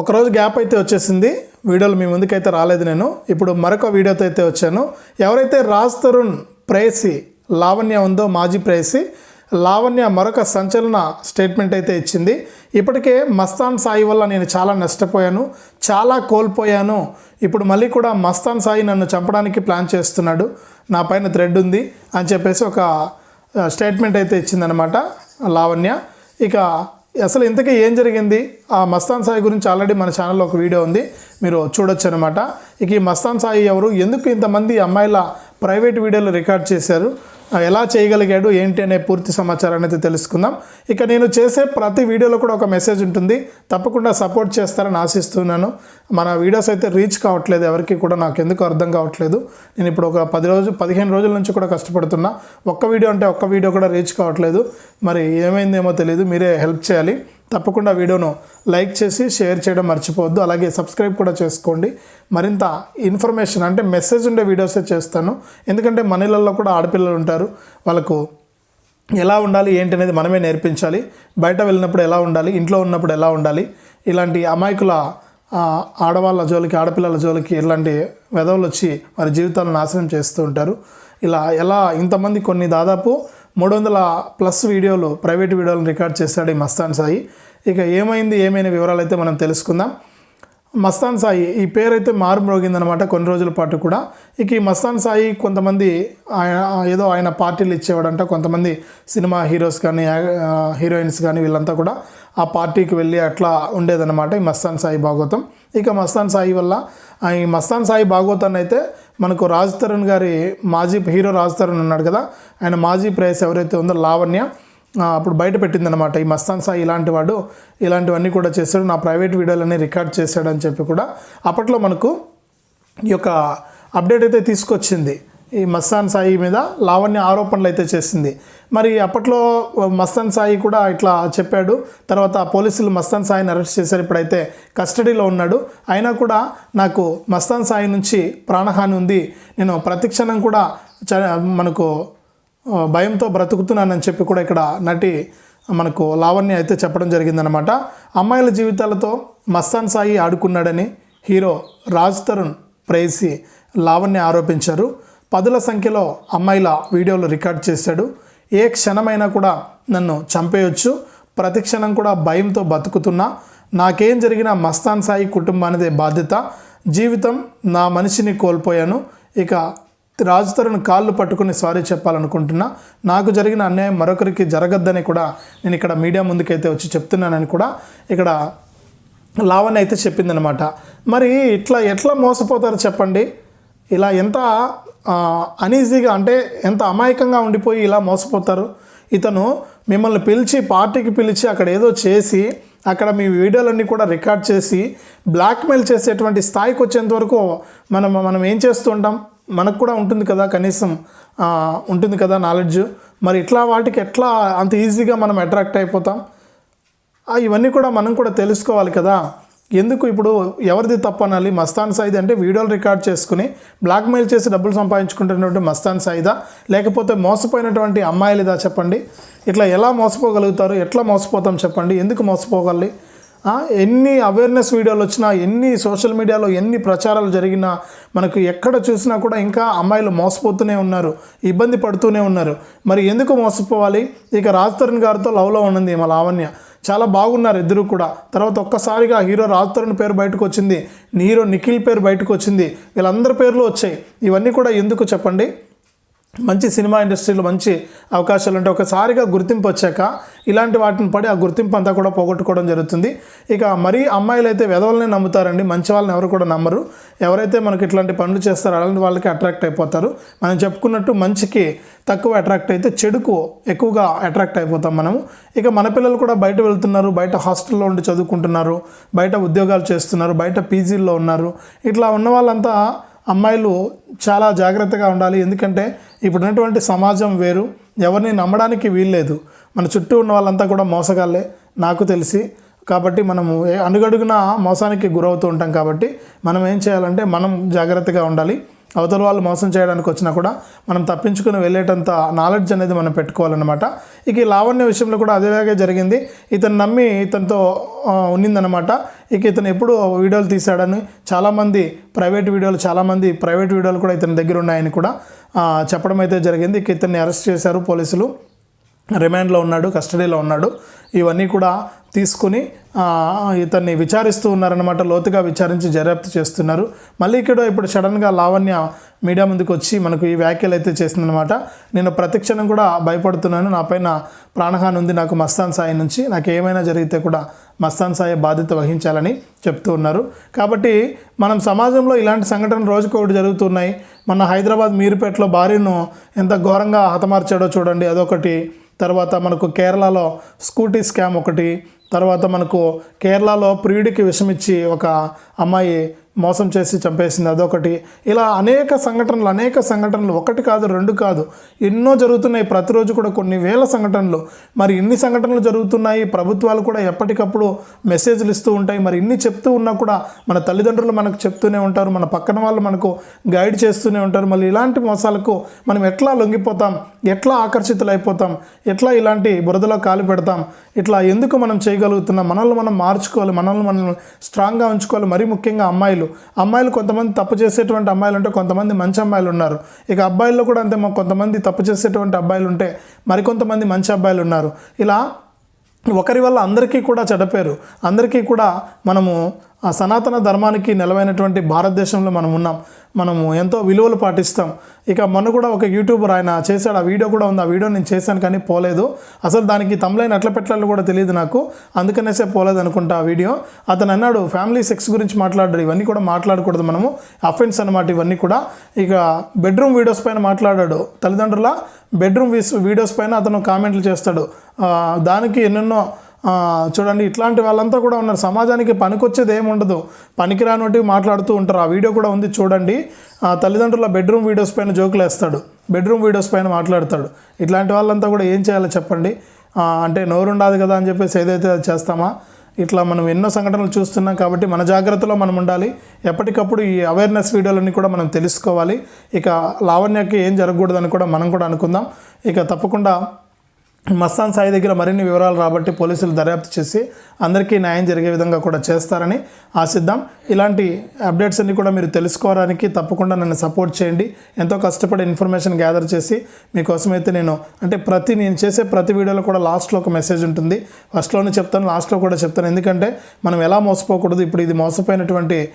ఒకరోజు గ్యాప్ అయితే వచ్చేసింది. వీడియోలు మీ ముందుకైతే రాలేదు నేను. ఇప్పుడు మరొక వీడియోతో అయితే వచ్చాను. ఎవరైతే రాజ్ తరుణ్ ప్రేయసి లావణ్య ఉందో మాజీ ప్రేయసి లావణ్య మరొక సంచలన స్టేట్మెంట్ అయితే ఇచ్చింది. ఇప్పటికే మస్తాన్ సాయి వల్ల నేను చాలా నష్టపోయాను చాలా కోల్పోయాను. ఇప్పుడు మళ్ళీ కూడా మస్తాన్ సాయి నన్ను చంపడానికి ప్లాన్ చేస్తున్నాడు. నా పైన థ్రెడ్ ఉంది అని చెప్పేసి ఒక స్టేట్మెంట్ అయితే ఇచ్చిందనమాట లావణ్య. ఇక అసలు ఇంతకీ ఏం జరిగింది? ఆ మస్తాన్ సాయి గురించి ఆల్రెడీ మన ఛానల్లో ఒక వీడియో ఉంది. మీరు చూడొచ్చు అనమాట ఇక ఈ మస్తాన్ సాయి ఎవరు? ఎందుకు ఇంతమంది అమ్మాయిల ప్రైవేట్ వీడియోలు రికార్డ్ చేశారు? ఎలా చేయగలిగాడు ఏంటి అనే పూర్తి సమాచారాన్ని అయితే తెలుసుకుందాం. ఇక నేను చేసే ప్రతి వీడియోలో కూడా ఒక మెసేజ్ ఉంటుంది. తప్పకుండా సపోర్ట్ చేస్తారని ఆశిస్తున్నాను. మన వీడియోస్ అయితే రీచ్ కావట్లేదు ఎవరికి కూడా నాకు ఎందుకు అర్థం కావట్లేదు. నేను ఇప్పుడు ఒక పది రోజు పదిహేను రోజుల నుంచి కూడా కష్టపడుతున్నా. ఒక్క వీడియో అంటే ఒక్క వీడియో కూడా రీచ్ కావట్లేదు. మరి ఏమైందేమో తెలియదు మీరే హెల్ప్ చేయాలి. తప్పకుండా వీడియోను లైక్ చేసి షేర్ చేయడం మర్చిపోవద్దు. అలాగే సబ్స్క్రైబ్ కూడా చేసుకోండి. మరింత ఇన్ఫర్మేషన్ అంటే మెసేజ్ ఉండే వీడియోసే చేస్తాను. ఎందుకంటే మన ఇళ్ళల్లో కూడా ఆడపిల్లలు ఉంటారు. వాళ్ళకు ఎలా ఉండాలి ఏంటి అనేది మనమే నేర్పించాలి. బయట వెళ్ళినప్పుడు ఎలా ఉండాలి ఇంట్లో ఉన్నప్పుడు ఎలా ఉండాలి ఇలాంటి అమాయకుల ఆడవాళ్ళ జోలికి ఆడపిల్లల జోలికి ఇలాంటి వెధవలు వచ్చి వారి జీవితాలను నాశనం చేస్తూ ఉంటారు. ఇలా ఎలా ఇంతమంది కొన్ని దాదాపు మూడు వందల ప్లస్ వీడియోలు ప్రైవేట్ వీడియోలను రికార్డ్ చేశాడు ఈ మస్తాన్ సాయి. ఇక ఏమైంది ఏమైనా వివరాలు అయితే మనం తెలుసుకుందాం. మస్తాన్ సాయి ఈ పేరు అయితే మారుమ్రోగిందనమాట కొన్ని రోజుల పాటు కూడా. ఇక ఈ మస్తాన్ సాయి కొంతమంది ఆయన ఏదో ఆయన పార్టీలు ఇచ్చేవాడంట. కొంతమంది సినిమా హీరోస్ కానీ హీరోయిన్స్ కానీ వీళ్ళంతా కూడా ఆ పార్టీకి వెళ్ళి అట్లా ఉండేదన్నమాట ఈ మస్తాన్ సాయి భాగవతం ఇక మస్తాన్ సాయి వల్ల ఈ మస్తాన్ సాయి భాగవతాన్ని అయితే మనకు రాజ్ తరుణ్ గారి మాజీ హీరో రాజ్ తరుణ్ ఉన్నాడు కదా ఆయన మాజీ ప్రేయస్ ఎవరైతే ఉందో లావణ్య అప్పుడు బయట పెట్టిందనమాట ఈ మస్తాన్ సాయి ఇలాంటి వాడు ఇలాంటివన్నీ కూడా చేశాడు నా ప్రైవేట్ వీడియోలన్నీ రికార్డ్ చేశాడని చెప్పి కూడా అప్పట్లో మనకు ఈ యొక్క అప్డేట్ అయితే తీసుకొచ్చింది. ఈ మస్తాన్ సాయి మీద లావణ్య ఆరోపణలు అయితే చేసింది. మరి అప్పట్లో మస్తాన్ సాయి కూడా ఇట్లా చెప్పాడు. తర్వాత పోలీసులు మస్తాన్ సాయిని అరెస్ట్ చేశారు. ఇప్పుడైతే కస్టడీలో ఉన్నాడు. అయినా కూడా నాకు మస్తాన్ సాయి నుంచి ప్రాణహాని ఉంది. నేను ప్రతిక్షణం కూడా చ మనకు భయంతో బ్రతుకుతున్నానని చెప్పి కూడా ఇక్కడ నటి మనకు లావణ్య అయితే చెప్పడం జరిగిందనమాట అమ్మాయిల జీవితాలతో మస్తాన్ సాయి ఆడుకున్నాడని హీరో రాజ్ తరుణ్ ప్రేయసి లావణ్య ఆరోపించారు. పదుల సంఖ్యలో అమ్మాయిల వీడియోలు రికార్డ్ చేశాడు. ఏ క్షణమైనా కూడా నన్ను చంపేయొచ్చు. ప్రతి క్షణం కూడా భయంతో బతుకుతున్నా. నాకేం జరిగినా మస్తాన్ సాయి కుటుంబానిదే బాధ్యత. జీవితం నా మనిషిని కోల్పోయాను. ఇక రాజు తరుణ్ కాళ్ళు పట్టుకుని సారీ చెప్పాలనుకుంటున్నా. నాకు జరిగిన అన్యాయం మరొకరికి జరగద్దని కూడా నేను ఇక్కడ మీడియా ముందుకైతే వచ్చి చెప్తున్నానని కూడా ఇక్కడ లావణ్య అయితే చెప్పిందనమాట మరి ఇట్లా ఎట్లా మోసపోతారు చెప్పండి? ఇలా ఎంత అనీజీగా అంటే ఎంత అమాయకంగా ఉండిపోయి ఇలా మోసపోతారు. ఇతను మిమ్మల్ని పిలిచి పార్టీకి పిలిచి అక్కడ ఏదో చేసి అక్కడ మీ వీడియోలన్నీ కూడా రికార్డ్ చేసి బ్లాక్మెయిల్ చేసేటువంటి స్థాయికి వచ్చేంత వరకు మనం మనం ఏం చేస్తూ ఉంటాం? మనకు కూడా ఉంటుంది కదా కనీసం ఉంటుంది కదా నాలెడ్జ్ మరి ఇట్లా వాటికి ఎట్లా అంత ఈజీగా మనం అట్రాక్ట్ అయిపోతాం? ఇవన్నీ కూడా మనం కూడా తెలుసుకోవాలి కదా. ఎందుకు ఇప్పుడు ఎవరిది తప్పు అనాలి? మస్తాన్ సాయిది అంటే వీడియోలు రికార్డ్ చేసుకుని బ్లాక్మెయిల్ చేసి డబ్బులు సంపాదించుకుంటున్నటువంటి మస్తాన్ సాయిదా? లేకపోతే మోసపోయినటువంటి అమ్మాయిలదా చెప్పండి? ఇట్లా ఎలా మోసపోగలుగుతారు? ఎట్లా మోసపోతాం చెప్పండి? ఎందుకు మోసపోగలి? ఎన్ని అవేర్నెస్ వీడియోలు వచ్చినా ఎన్ని సోషల్ మీడియాలో ఎన్ని ప్రచారాలు జరిగినా మనకు ఎక్కడ చూసినా కూడా ఇంకా అమ్మాయిలు మోసపోతూనే ఉన్నారు ఇబ్బంది పడుతూనే ఉన్నారు. మరి ఎందుకు మోసపోవాలి? ఇక రాజ్ తరుణ్ గారితో లవ్లో ఉన్నది మా లావణ్య. చాలా బాగున్నారు ఇద్దరు కూడా. తర్వాత ఒక్కసారిగా హీరో రాజ్ తరుణ్ పేరు బయటకు వచ్చింది. హీరో నిఖిల్ పేరు బయటకు వచ్చింది. వీళ్ళందరి పేర్లు వచ్చాయి. ఇవన్నీ కూడా ఎందుకు చెప్పండి? మంచి సినిమా ఇండస్ట్రీలో మంచి అవకాశాలు ఉంటాయి ఒకసారిగా గుర్తింపు వచ్చాక ఇలాంటి వాటిని పడి ఆ గుర్తింపు అంతా కూడా పోగొట్టుకోవడం జరుగుతుంది. ఇక మరీ అమ్మాయిలు అయితే వెధవలనే నమ్ముతారండి. మంచి వాళ్ళని ఎవరు కూడా నమ్మరు. ఎవరైతే మనకి ఇట్లాంటి పనులు చేస్తారో అలాంటి వాళ్ళకి అట్రాక్ట్ అయిపోతారు. మనం చెప్పుకున్నట్టు మంచికి తక్కువ అట్రాక్ట్ అయితే చెడుకు ఎక్కువగా అట్రాక్ట్ అయిపోతాం మనము. ఇక మన పిల్లలు కూడా బయట వెళ్తున్నారు. బయట హాస్టల్లో ఉండి చదువుకుంటున్నారు. బయట ఉద్యోగాలు చేస్తున్నారు. బయట పీజీల్లో ఉన్నారు. ఇట్లా ఉన్న వాళ్ళంతా అమ్మాయిలు చాలా జాగ్రత్తగా ఉండాలి. ఎందుకంటే ఇప్పుడున్నటువంటి సమాజం వేరు. ఎవరిని నమ్మడానికి వీల్లేదు. మన చుట్టూ ఉన్న వాళ్ళంతా కూడా మోసగాళ్ళే నాకు తెలిసి. కాబట్టి మనము ఏ- అడుగడుగున మోసానికి గురవుతూ ఉంటాం కాబట్టి మనం ఏం చేయాలంటే మనం జాగ్రత్తగా ఉండాలి. అవతల వాళ్ళు మోసం చేయడానికి వచ్చినా కూడా మనం తప్పించుకుని వెళ్ళేటంత నాలెడ్జ్ అనేది మనం పెట్టుకోవాలన్నమాట. ఇక ఈ లావణ్య విషయంలో కూడా అదేలాగే జరిగింది. ఇతను నమ్మి ఇతనితో ఉన్నిందనమాట ఇక ఇతను ఎప్పుడు వీడియోలు తీశాడని చాలామంది ప్రైవేట్ వీడియోలు చాలామంది ప్రైవేట్ వీడియోలు కూడా ఇతని దగ్గర ఉన్నాయని కూడా చెప్పడం అయితే జరిగింది. ఇక ఇతన్ని అరెస్ట్ చేశారు పోలీసులు. రిమాండ్లో ఉన్నాడు కస్టడీలో ఉన్నాడు. ఇవన్నీ కూడా తీసుకుని ఇతన్ని విచారిస్తూ ఉన్నారనమాట లోతుగా విచారించి దర్యాప్తు చేస్తున్నారు. మళ్ళీ ఇక్కడ ఇప్పుడు సడన్గా లావణ్య మీడియా ముందుకు వచ్చి మనకు ఈ వ్యాఖ్యలు అయితే చేసిందనమాట నేను ప్రతిక్షణం కూడా భయపడుతున్నాను. నా పైన ప్రాణహాని ఉంది. నాకు మస్తాన్ సాయి నుంచి నాకు ఏమైనా జరిగితే కూడా మస్తాన్ సాయి బాధ్యత వహించాలని చెప్తూ ఉన్నారు. కాబట్టి మనం సమాజంలో ఇలాంటి సంఘటనలు రోజుకొకటి జరుగుతున్నాయి. మన హైదరాబాద్ మీరుపేటలో భార్యను ఎంత ఘోరంగా హతమార్చాడో చూడండి. అదొకటి. తర్వాత మనకు కేరళలో స్కూటీ స్కామ్ ఒకటి. తర్వాత మనకు కేరళలో ప్రియుడికి విషమిచ్చి ఒక అమ్మాయి మోసం చేసి చంపేసింది అదొకటి. ఇలా అనేక సంఘటనలు అనేక సంఘటనలు ఒకటి కాదు రెండు కాదు ఎన్నో జరుగుతున్నాయి. ప్రతిరోజు కూడా కొన్ని వేల సంఘటనలు. మరి ఇన్ని సంఘటనలు జరుగుతున్నాయి. ప్రభుత్వాలు కూడా ఎప్పటికప్పుడు మెసేజ్లు ఇస్తూ ఉంటాయి. మరి ఇన్ని చెప్తూ ఉన్నా కూడా మన తల్లిదండ్రులు మనకు చెప్తూనే ఉంటారు. మన పక్కన వాళ్ళు మనకు గైడ్ చేస్తూనే ఉంటారు. మళ్ళీ ఇలాంటి మోసాలకు మనం ఎట్లా లొంగిపోతాం? ఎట్లా ఆకర్షితులైపోతాం? ఎట్లా ఇలాంటి బురదలో కాలు పెడతాం? ఇట్లా ఎందుకు మనం చేయగలుగుతున్నాం? మనల్ని మనం మార్చుకోవాలి. మనల్ని మనం స్ట్రాంగ్గా ఉంచుకోవాలి. మరీ ముఖ్యంగా అమ్మాయిలు. అమ్మాయిలు కొంతమంది తప్పు చేసేటువంటి అమ్మాయిలు ఉంటే కొంతమంది మంచి అమ్మాయిలు ఉన్నారు. ఇక అబ్బాయిల్లో కూడా అంతే మాకు కొంతమంది తప్పు చేసేటువంటి అబ్బాయిలు ఉంటే మరికొంతమంది మంచి అబ్బాయిలు ఉన్నారు. ఇలా ఒకరి వల్ల అందరికీ కూడా చెడపేరు అందరికీ కూడా మనము ఆ సనాతన ధర్మానికి నిలవైనటువంటి భారతదేశంలో మనం ఉన్నాం. మనము ఎంతో విలువలు పాటిస్తాం. ఇక మొన్న కూడా ఒక యూట్యూబర్ ఆయన చేశాడు. ఆ వీడియో కూడా ఉంది. ఆ వీడియో నేను చేశాను కానీ పోలేదు. అసలు దానికి తమ్లైన అట్ల పెట్టాలో కూడా తెలియదు నాకు. అందుకనేసే పోలేదు అనుకుంటా ఆ వీడియో. అతను అన్నాడు ఫ్యామిలీ సెక్స్ గురించి మాట్లాడాడు ఇవన్నీ కూడా మాట్లాడకూడదు మనము. అఫెన్స్ అనమాట ఇవన్నీ కూడా. ఇక బెడ్రూమ్ వీడియోస్ పైన మాట్లాడాడు. తల్లిదండ్రుల బెడ్రూమ్ వీడియోస్ పైన అతను కామెంట్లు చేస్తాడు. దానికి ఎన్నెన్నో చూడండి ఇట్లాంటి వాళ్ళంతా కూడా ఉన్నారు. సమాజానికి పనికొచ్చేది ఏమి ఉండదు పనికిరానోటి మాట్లాడుతూ ఉంటారు. ఆ వీడియో కూడా ఉంది చూడండి. ఆ తల్లిదండ్రుల బెడ్రూమ్ వీడియోస్ పైన జోకులు వేస్తాడు బెడ్రూమ్ వీడియోస్ పైన మాట్లాడతాడు. ఇట్లాంటి వాళ్ళంతా కూడా ఏం చేయాలో చెప్పండి. అంటే నోరుండాది కదా అని చెప్పేసి ఏదైతే అది చేస్తామా? ఇట్లా మనం ఎన్నో సంఘటనలు చూస్తున్నాం కాబట్టి మన జాగ్రత్తలో మనం ఉండాలి. ఎప్పటికప్పుడు ఈ అవేర్నెస్ వీడియోలన్నీ కూడా మనం తెలుసుకోవాలి. ఇక లావణ్యకి ఏం జరగకూడదని కూడా మనం కూడా అనుకుందాం. ఇక తప్పకుండా మస్తాన్ సాయి దగ్గర మరిన్ని వివరాలు రాబట్టి పోలీసులు దర్యాప్తు చేసి అందరికీ న్యాయం జరిగే విధంగా కూడా చేస్తారని ఆశిద్దాం. ఇలాంటి అప్డేట్స్ అన్ని కూడా మీరు తెలుసుకోవడానికి తప్పకుండా నన్ను సపోర్ట్ చేయండి. ఎంతో కష్టపడి ఇన్ఫర్మేషన్ గ్యాదర్ చేసి మీకోసం అయితే నేను అంటే ప్రతి నేను చేసే ప్రతి వీడియోలో కూడా లాస్ట్లో ఒక మెసేజ్ ఉంటుంది. ఫస్ట్లోనే చెప్తాను లాస్ట్లో కూడా చెప్తాను. ఎందుకంటే మనం ఎలా మోసపోకూడదు? ఇప్పుడు ఇది మోసపోయినటువంటి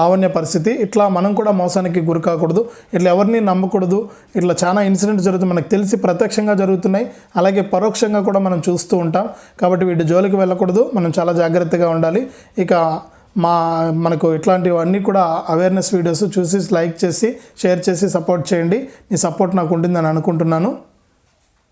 లావణ్య పరిస్థితి. ఇట్లా మనం కూడా మోసానికి గురి కాకూడదు. ఇట్లా ఎవరిని నమ్మకూడదు. ఇట్లా చాలా ఇన్సిడెంట్స్ జరుగుతుంది. మనకు తెలిసి ప్రత్యక్షంగా జరుగుతున్నాయి. అలాగే పరోక్షంగా కూడా మనం చూస్తూ ఉంటాం. కాబట్టి వీటి జోలికి వెళ్ళకూడదు. మనం చాలా జాగ్రత్తగా ఉండాలి. ఇక మా మనకు ఇట్లాంటివన్నీ కూడా అవేర్నెస్ వీడియోస్ చూసి లైక్ చేసి షేర్ చేసి సపోర్ట్ చేయండి. మీ సపోర్ట్ నాకు ఉంటుందని అనుకుంటున్నాను.